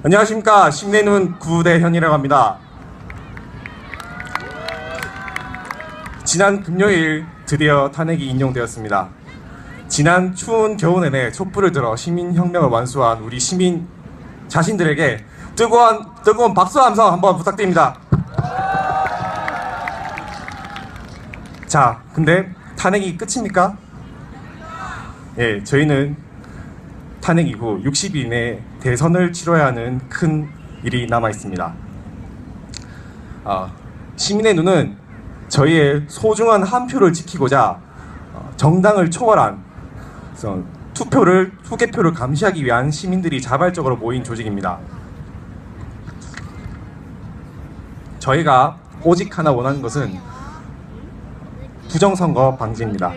안녕하십니까 심내눈 구대현이라고 합니다. 지난 금요일 드디어 탄핵이 인용되었습니다. 지난 추운 겨우 내내 촛불을 들어 시민혁명을 완수한 우리 시민 자신들에게 뜨거운 뜨거운 박수 함성 한번 부탁드립니다. 자, 근데 탄핵이 끝입니까? 예, 저희는 탄핵 이후 60일 내 대선을 치러야 하는 큰 일이 남아 있습니다. 아, 시민의 눈은 저희의 소중한 한 표를 지키고자 어, 정당을 초월한 투표를 투개표를 감시하기 위한 시민들이 자발적으로 모인 조직입니다. 저희가 오직 하나 원하는 것은 부정선거 방지입니다.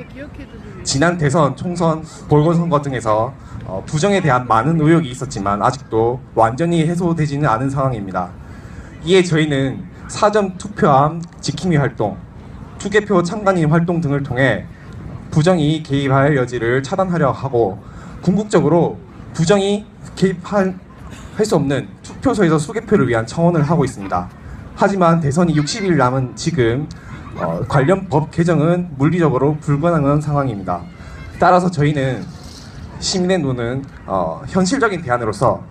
지난 대선, 총선, 보궐선거 등에서 어, 부정에 대한 많은 의혹이 있었지만 아직도 완전히 해소되지는 않은 상황입니다. 이에 저희는 사전 투표함 지킴이 활동, 투개표 참관인 활동 등을 통해 부정이 개입할 여지를 차단하려 하고 궁극적으로 부정이 개입할 할수 없는 투표소에서 수개표를 위한 청원을 하고 있습니다. 하지만 대선이 60일 남은 지금 어, 관련 법 개정은 물리적으로 불가능한 상황입니다. 따라서 저희는 시민의 눈은 어, 현실적인 대안으로서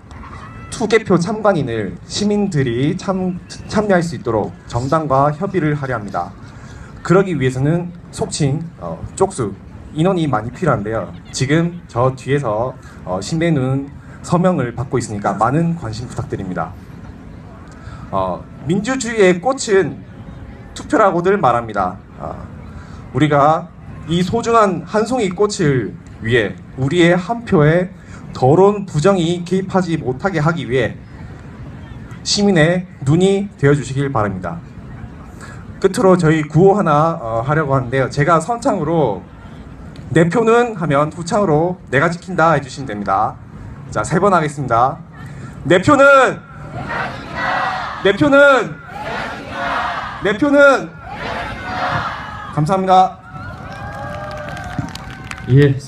투개표 참관인을 시민들이 참, 참여할 수 있도록 정당과 협의를 하려 합니다. 그러기 위해서는 속칭 어, 쪽수 인원이 많이 필요한데요. 지금 저 뒤에서 어, 신의 눈 서명을 받고 있으니까 많은 관심 부탁드립니다. 어, 민주주의의 꽃은 투표라고들 말합니다. 아, 우리가 이 소중한 한 송이 꽃을 위해 우리의 한 표에 더러운 부정이 개입하지 못하게 하기 위해 시민의 눈이 되어 주시길 바랍니다. 끝으로 저희 구호 하나 어, 하려고 하는데요. 제가 선창으로 내 표는 하면 후창으로 내가 지킨다 해주시면 됩니다. 자, 세 번 하겠습니다. 내 표는 내 표는 내 표는 감사합니다. 예.